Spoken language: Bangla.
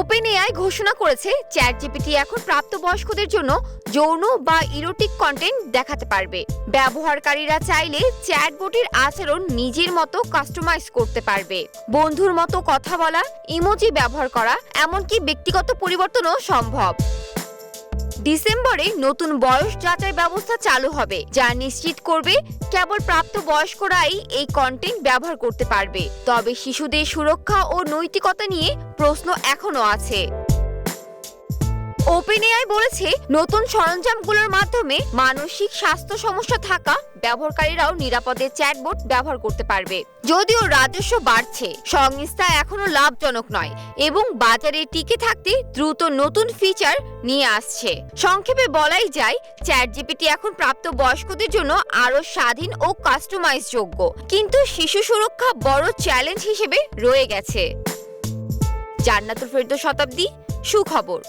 ওপেন এআই ঘোষণা করেছে চ্যাট জিপিটি এখন প্রাপ্তবয়স্কদের জন্য যৌন বা ইরোটিক কন্টেন্ট দেখাতে পারবে। ব্যবহারকারীরা চাইলে চ্যাট বোর্ডের আচরণ নিজের মতো কাস্টমাইজ করতে পারবে। বন্ধুর মতো কথা বলা ইমোজি ব্যবহার করা, এমনকি ব্যক্তিগত পরিবর্তনও সম্ভব। ডিসেম্বরে নতুন বয়স যাচাই ব্যবস্থা চালু হবে, যা নিশ্চিত করবে কেবল প্রাপ্ত বয়স্করাই এই কন্টেন্ট ব্যবহার করতে পারবে। তবে শিশুদের সুরক্ষা ও নৈতিকতা নিয়ে প্রশ্ন এখনও আছে। ওপেনএআই বলেছে, নতুন সরঞ্জামগুলোর মাধ্যমে মানসিক স্বাস্থ্য সমস্যা থাকা ব্যবহারকারীরাও নিরাপদে চ্যাটবোট ব্যবহার করতে পারবে। যদিও রাজস্ব বাড়ছে, সংস্থা এখনও লাভজনক নয় এবং বাজারে টিকে থাকতে দ্রুত নতুন ফিচার নিয়ে আসছে। সংক্ষেপে বলাই যায় চ্যাট জিপিটি এখন প্রাপ্ত বয়স্কদের জন্য আরও স্বাধীন ও কাস্টমাইজ যোগ্য কিন্তু শিশু সুরক্ষা বড় চ্যালেঞ্জ হিসেবে রয়ে গেছে। জান্নাতুল ফেরদৌস শতাব্দী, সুখবর।